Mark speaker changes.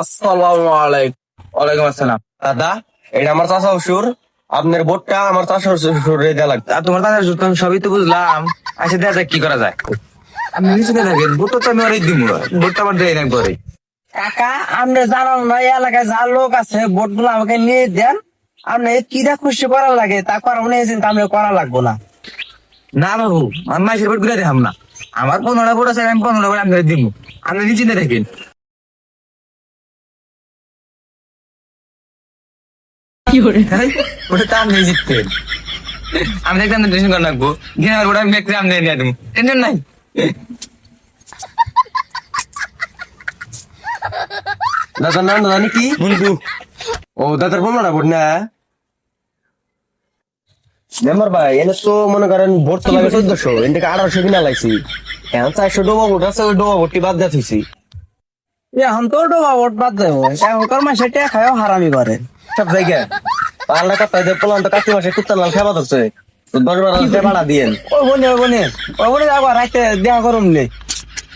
Speaker 1: আসসালামু আলাইকুম। ওয়ালাইকুম আসসালাম।
Speaker 2: দাদা এটা আমার চাষা শ্বশুর। আপনার বোটটা আমার চাষা শ্বশুরে দেওয়া লাগবে।
Speaker 1: আর তোমার আমি সবই তো বুঝলাম। আচ্ছা দেখা যাক কি করা যায়? আপনি নিচে থাকেন ভোটটা তো আমি দিব ভোটটা আমার দেয় না একবারে
Speaker 3: কাকা জানান না এই এলাকায় যা লোক আছে ভোটগুলো আমাকে নিয়ে দেন। আপনি কি দা খুশি করা লাগে তা করা মনে হয়েছেন তা আমি করা লাগবো না।
Speaker 1: না বাবু আমি মাসের ভোট ঘুরে দেখাম না। আমার পনেরোটা ভোট আছে আমি পনেরোটা ভোট আমি দিব। আপনি নিচে থাকেন। ওটা তো আপনি জিততেন। আমি দেখতাম না টেনশন করে রাখব গিয়ে আমার ওটা আমি দেখতে আমি নিয়ে দেবো টেনশন নাই?
Speaker 2: দাদার নাম জানি কি?
Speaker 1: মুন্টু
Speaker 2: ও দাদার পনেরোটা ভোট না মেম্বার ভাই এনে তো মনে করেন ভোট তো লাগে চোদ্দশো এন থেকে আঠারোশো কিনা লাগছি এখন চারশো ডোবা ভোট আছে ওই ডোবা ভোটটি বাদ থইছি।
Speaker 3: এখন তো ডোবা ভোট বাদ দেবো। এখনকার মাসে টেকা খায়ও হারামি করে
Speaker 2: সব জায়গা পাল্লা কাপ্তাই দিয়ে পোলান তো কাকি মাসে কুত্তার লাল খেবা ধরছে দশ বারো ভাড়া দিয়েন।
Speaker 3: ও বনে ও বনে ও বনে যাব রাইতে দেখা করুন নে